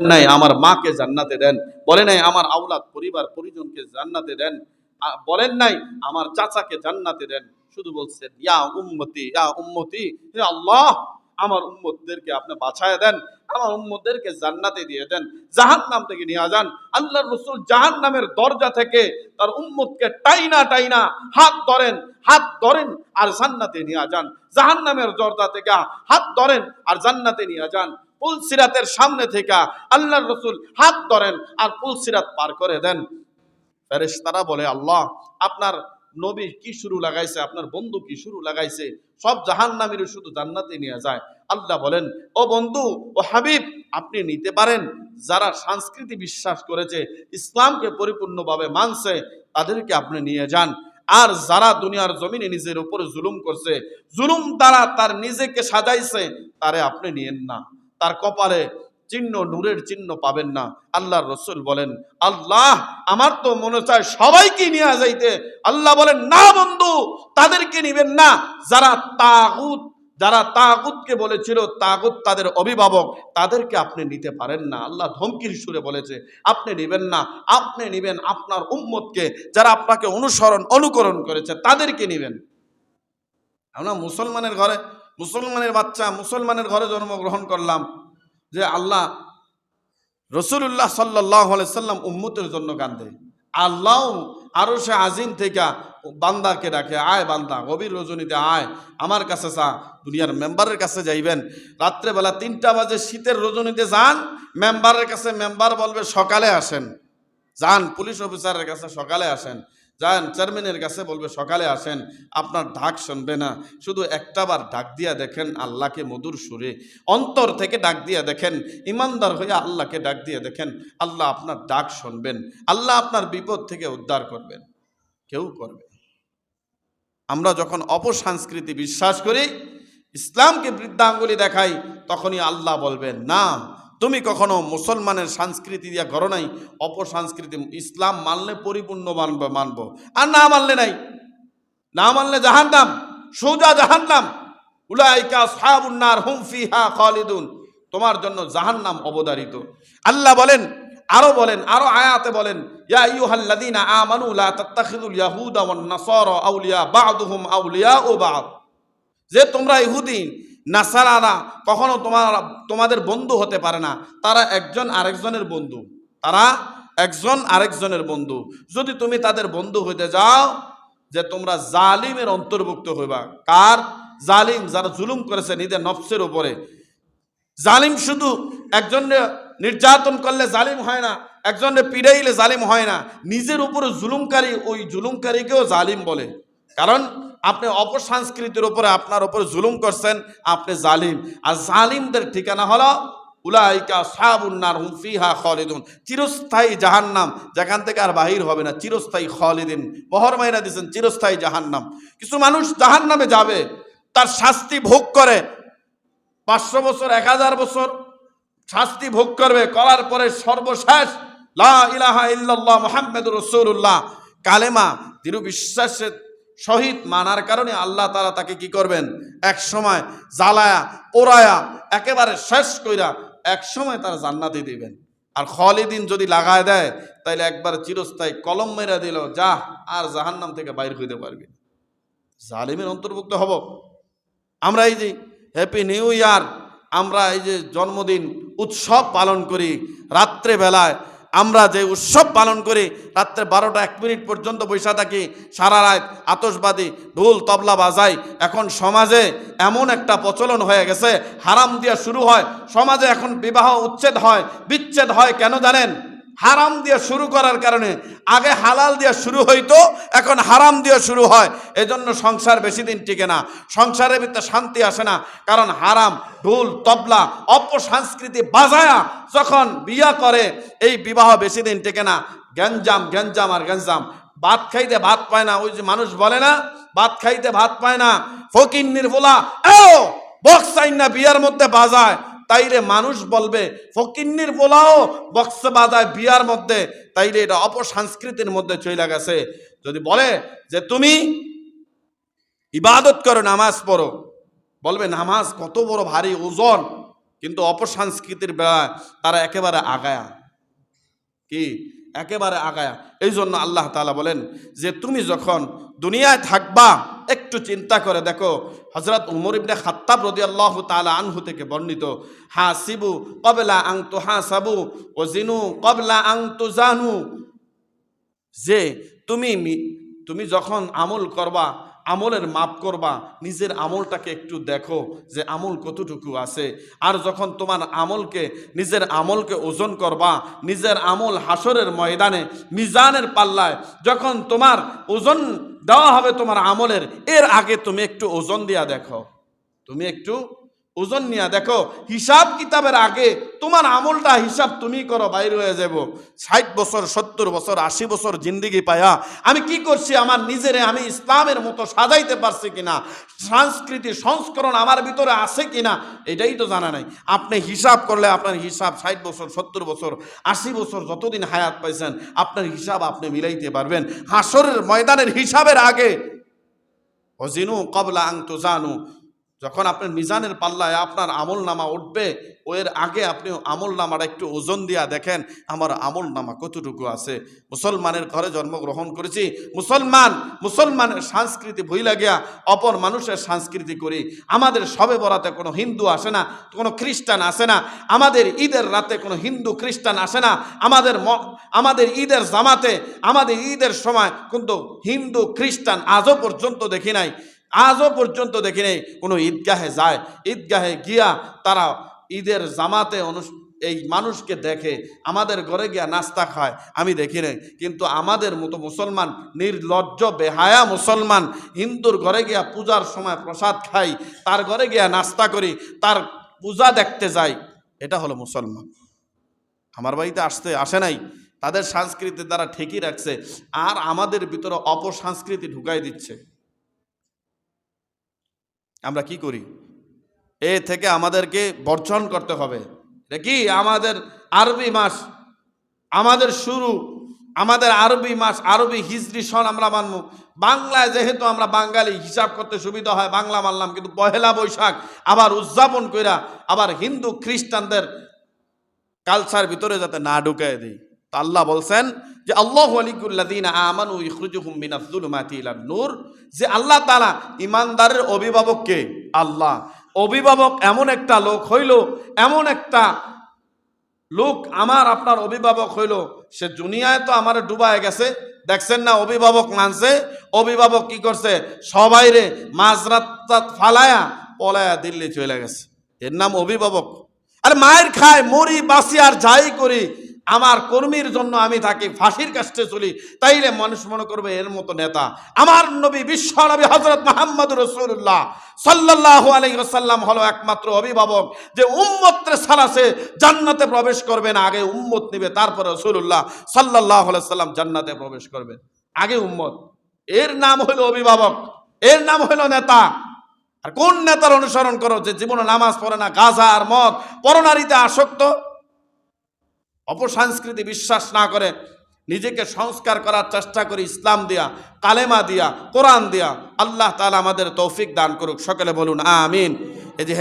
নাই, আমার মাকে জান্নাতে দেন। বলে নাই, আমার আওলাদ পরিবার পরিজনকে জান্নাতে দেন। বলেন নাই, আমার চাচাকে জান্নাতে দেন। শুধু বলছেন, ইয়া উম্মতি ইয়া উম্মতি, হে আল্লাহ, আমার উম্মতদেরকে আপনি বাঁচায় দেন, আমার উম্মতদেরকে জান্নাতে দিয়ে দেন। জাহান নাম থেকে নিয়ে যান। আল্লাহর রসুল জাহান নামের দরজা থেকে তার উম্মতকে টাইনা টাইনা হাত ধরেন হাত ধরেন আর জান্নাতে নিয়ে যান। জাহান নামের দরজা থেকে হাত ধরেন আর জান্নাতে নিয়ে যান। পুলসিরাতের সামনে থেকে আল্লাহর রসুল হাত ধরেন আর পুল সিরাত পার করে দেন। ফেরেশতারা বলে, আল্লাহ, আপনার নবী কি শুরু লাগাইছে? আপনার বন্ধু কি শুরু লাগাইছে? সব জাহান্নামীর শুধু জান্নাতে নিয়ে যায়। আল্লাহ বলেন, ও বন্ধু, ও হাবিব, আপনি নিতে পারেন। যারা সংস্কৃতি বিশ্বাস করেছে, ইসলামকে পরিপূর্ণভাবে মানছে, তাদেরকে আপনি নিয়ে যান। আর যারা দুনিয়ার জমিনে নিজের উপরে জুলুম করছে, জুলুম দ্বারা তার নিজেকে সাজাইছে, তারে আপনি নিয়েন না। তার কপালে চিহ্ন, নূরের চিহ্ন পাবেন না। আল্লাহর রসুল বলেন, আল্লাহ, আমার তো মনে চায় সবাইকে নিয়ে যাইতে। আল্লাহ বলেন, না বন্ধু, তাদেরকে নিবেন না। যারা তাগুত, যারা তাগুতকে বলেছিল, তাগুত তাদের অভিভাবক, তাদেরকে আপনি নিতে পারেন না। আল্লাহ ধমকির সুরে বলেছে, আপনি নিবেন না। আপনি নিবেন আপনার উম্মতকে, যারা আপনাকে অনুসরণ, অনুকরণ করেছে, তাদেরকে নিবেন। আমরা মুসলমানের ঘরে মুসলমানের বাচ্চা, মুসলমানের ঘরে জন্মগ্রহণ করলাম যে আল্লাহ রসুল্লাহ সাল্লাহ সাল্লাম উম্মতের জন্য কান্দে। আল্লাহ আরও সে আজিম থেকে বান্দাকে ডাকে, আয় বান্দা, গভীর রজনীতে আয়, আমার কাছে চা দুনিয়ার মেম্বারের কাছে যাইবেন। রাত্রেবেলা তিনটা বাজে, শীতের রজনীতে যান, মেম্বারের কাছে মেম্বার বলবে, সকালে আসেন। যান, পুলিশ অফিসারের কাছে সকালে আসেন। যান চেয়ারম্যানের কাছে বলবে, সকালে আসেন, আপনার ডাক শুনবে না। শুধু একটাবার ডাক দিয়া দেখেন আল্লাহকে মধুর সুরে। অন্তর থেকে ডাক দিয়া দেখেন, ইমানদার হয়ে আল্লাহকে ডাক দিয়ে দেখেন, আল্লাহ আপনার ডাক শুনবেন, আল্লাহ আপনার বিপদ থেকে উদ্ধার করবেন। কেউ করবে আমরা যখন অপসংস্কৃতি বিশ্বাস করি, ইসলামকে বৃদ্ধাঙ্গুলি দেখাই, তখনই আল্লাহ বলবেন, না তুমি কখনো মুসলমানের সংস্কৃতি দিয়া করো নাই? অপসংস্কৃতি ইসলাম মানলে পরিপূর্ণ মানব, মানবো। আর না মানলে নাই। না মানলে জাহান্নাম, সোজা জাহান্নাম। উলাইকা সাহাবুন্নার হুম ফিহা খালিদুন। তোমার জন্য জাহান্নাম অবদারিত আল্লাহ বলেন, আরও বলেন, আরও আয়াতে বলেন, ইয়া আইয়ুহাল্লাযীনা আমানু লা তাত্তাখিযুল ইয়াহুদা ওয়ান নাসারা আউলিয়া বা'দুহুম আউলিয়া ও বা'দ। যে তোমরা ইহুদি নাসারারা কখনো তোমার, তোমাদের বন্ধু হতে পারে না। তারা একজন আরেকজনের বন্ধু। তারা একজন আরেকজনের বন্ধু। যদি তুমি তাদের বন্ধু হইতে যাও, যে তোমরা জালিমের অন্তর্ভুক্ত হইবা। কার? জালিম, যারা জুলুম করেছে নিজের নফসের উপরে। জালিম শুধু একজনের নির্যাতন করলে জালিম হয় না, একজনের পিড়াইলে জালিম হয় না। নিজের উপরে জুলুমকারী, ওই জুলুমকারীকেও জালিম বলে। কারণ আপনি অপসংস্কৃতির উপরে আপনার উপরে জুলুম করছেন, আপনি জালিম। আর জালিমদের ঠিকানা হলো, উলাইকা সাবুন্নার হুম ফিহা খালিদুন। চিরস্থায়ী জাহান্নাম, যেখান থেকে আর বাহির হবে না। চিরস্থায়ী খালিদিন। বহর মাইনা দিয়েছেন, চিরস্থায়ী জাহান্নাম। কিছু মানুষ জাহান্নামে যাবে, তার শাস্তি ভোগ করে। পাঁচশো বছর, এক হাজার বছর শাস্তি ভোগ করবে, করার পরে সর্বশেষ লা ইলাহা ইল্লাল্লাহ মুহাম্মাদুর রাসূলুল্লাহ। কালেমা, দৃঢ় বিশ্বাসের শহীদ মানার কারণে আল্লাহ তারা তাকে কি করবেন? এক সময় জ্বালায়া, পোড়ায়া, একেবারে শেষ কইরা এক সময় তারা জান্নাতে দিবেন। আর খালিদিন যদি লাগায় দেয়, তাইলে একবার চিরস্থায়ী কলম মেরা দিল, যা, আর জাহান্নাম থেকে বাইর হইতে পারবে। জালিমের অন্তর্ভুক্ত হব। আমরা এই যে হ্যাপি নিউ ইয়ার আমরা এই যে জন্মদিন, উৎসব পালন করি রাত্রে বেলায় আমরা যে উৎসব পালন করি, রাত্রে বারোটা এক মিনিট পর্যন্ত বৈশা থাকি, সারা রাত আতসবাদী ঢোল, তবলা বাজাই। এখন সমাজে এমন একটা প্রচলন হয়ে গেছে, হারাম দিয়া শুরু হয়। সমাজে এখন বিবাহ উচ্ছেদ হয়, বিচ্ছেদ হয় কেন জানেন? হারাম দিয়ে শুরু করার কারণে আগে হালাল দিয়ে শুরু হইতো, এখন হারাম দিয়ে শুরু হয়। এজন্য সংসার বেশি দিন টিকে না। সংসারের ভিতরে শান্তি আসে না, কারণ হারাম ঢোল তবলা, অপসংস্কৃতি বাজায়া যখন বিয়া করে, এই বিবাহ বেশি দিন টিকে না। গ্যাঞ্জাম গ্যাঞ্জাম আর গ্যাঞ্জাম। ভাত খাইতে ভাত পায় না, ওই যে মানুষ বলে না, ভাত খাইতে ভাত পায় না। ফকির নির্ভোলা ও বক্স না বিয়ার মধ্যে বাজায়। তাইলে মানুষ বলবে, ফকিন্নির বোলাও বক্স বাজায় বিয়ার মধ্যে, তাইরে এটা অপসংস্কৃতির মধ্যে চলে গেছে। যদি বলে যে তুমি ইবাদত করো, নামাজ পড়ো, বলবে নামাজ কত বড় ভারী ওজন, কিন্তু অপসংস্কৃতির বেলায় তারা একেবারে আগায়া। কি? একেবারে আগায়া। এই জন্য আল্লাহ তালা বলেন যে তুমি যখন দুনিয়ায় থাকবা, একটু চিন্তা করে দেখো হজরত উমর ইবনে খাত্তাব রদি আল্লাহ তালা আনহু থেকে বর্ণিত হা সিবু কবলা আং তো হা সাবু ও জিনু কবলা আং তুজানু। যে তুমি তুমি যখন আমল করবা আমলের মাপ করবা, নিজের আমলটাকে একটু দেখো যে আমল কতটুকু আছে। আর যখন তোমার আমলকে, নিজের আমলকে ওজন করবা, নিজের আমল হাসরের ময়দানে, মিজানের পাল্লায়, যখন তোমার ওজন দেওয়া হবে তোমার আমলের, এর আগে তুমি একটু ওজন দিয়া দেখো। তুমি একটু ওজন নিয়া দেখো, হিসাব কিতাবের আগে তোমার আমলটা হিসাব তুমি করো, বাইরে হয়ে যাব। ষাট বছর, সত্তর বছর, আশি বছর জিন্দিগি পায়া, আমি কি করছি? আমার নিজেরে আমি ইসলামের মতো সাজাইতে পারছি কিনা? সংস্কৃতি, সংস্করণ আমার ভিতরে আছে কিনা? এটাই তো জানা নাই। আপনি হিসাব করলে আপনার হিসাব ষাট বছর, সত্তর বছর, আশি বছর যতদিন হায়াত পাইছেন, আপনার হিসাব আপনি মিলাইতে পারবেন। হাসরের ময়দানের হিসাবের আগে অজিনু কবলা আং তুজানু যখন আপনার মিজানের পাল্লায় আপনার আমল নামা উঠবে ওর আগে আপনি আমল নামাটা একটু ওজন দিয়া দেখেন, আমার আমল নামা কতটুকু আছে। মুসলমানের ঘরে জন্মগ্রহণ করেছি, মুসলমান, মুসলমানের সংস্কৃতি ভুইলা গিয়া অপর মানুষের সংস্কৃতি করি। আমাদের সবে বরাতে কোনো হিন্দু আসে না, কোনো খ্রিস্টান আসে না, আমাদের ঈদের রাতে কোনো হিন্দু খ্রিস্টান আসে না, আমাদের আমাদের ঈদের জামাতে, আমাদের ঈদের সময় কিন্তু হিন্দু, খ্রিস্টান আজও পর্যন্ত দেখি নাই। আজও পর্যন্ত দেখি নেই কোনো ঈদগাহে যায়। ঈদগাহে গিয়া তারা ঈদের জামাতে অনুষ, এই মানুষকে দেখে, আমাদের ঘরে গিয়া নাস্তা খায়। আমি দেখি নাই। কিন্তু আমাদের মতো মুসলমান, নির্লজ্জ, বেহায়া মুসলমান, হিন্দুর ঘরে গিয়া পূজার সময় প্রসাদ খাই, তার ঘরে গিয়া নাস্তা করি, তার পূজা দেখতে যাই, এটা হলো মুসলমান। আমার বাড়িতে আসতে আসে নাই। তাদের সংস্কৃতি দ্বারা ঠিকই রাখছে। আর আমাদের ভিতরে অপসংস্কৃতি ঢুকাই দিচ্ছে। আমরা কি করি? এ থেকে আমাদেরকে বর্জন করতে হবে। কি? আমাদের আরবি মাস, আমাদের শুরু, আমাদের আরবি মাস, আরবি হিজরি সন আমরা মানব। বাংলায় যেহেতু আমরা বাঙালি, হিসাব করতে সুবিধা হয়, বাংলা মানলাম, কিন্তু পহেলা বৈশাখ আবার উদযাপন কইরা আবার হিন্দু খ্রিস্টানদের কালচার ভিতরে যাতে না ঢুকায় দিই। আল্লাহ বলছেন যে, আল্লাহ নূর। যে আল্লাহ তাআলা ইমানদারের অভিভাবক কে? আল্লাহ। অভিভাবক এমন একটা লোক হইল, এমন একটা লোক আমার, আপনার অভিভাবক হইল। সে দুনিয়ায় তো আমার ডুবায় গেছে। দেখছেন না, অভিভাবক মানছে। অভিভাবক কি করছে? সবাই রে মাঝরাত ফালায়া পলায়া দিল্লি চলে গেছে। এর নাম অভিভাবক। আর মায়ের খায়, মরি বাসি আর যাই করি আমার কর্মীর জন্য আমি থাকি, ফাঁসির কাছে চলি, তাইলে মানুষ মনে করবে এর মতো নেতা। আমার নবী বিশ্ব নবী হজরত মাহমদ রসুল্লাহ সাল্লাহ আলাইসাল্লাম হলো একমাত্র অভিভাবক যে উম্মত্রে সালাসে জান্নাতে প্রবেশ করবে না, আগে উম্মত নিবে, তারপরে রসুল্লাহ সাল্লাহ সাল্লাম জান্নাতে প্রবেশ করবেন আগে উম্মত। এর নাম হলো অভিভাবক, এর নাম হলো নেতা। আর কোন নেতার অনুসরণ করো যে জীবনে নামাজ পড়ে না, গাজা আর মদ, পরনারীতে আসক্ত অপসংস্কৃতি বিশ্বাস না করে নিজেকে সংস্কার করার চেষ্টা করি, ইসলাম দিয়া, কালেমা দিয়া, কোরআন দিয়া। আল্লাহ তালা আমাদের তৌফিক দান করুক। সকলে বলুন, আমিন। এই যে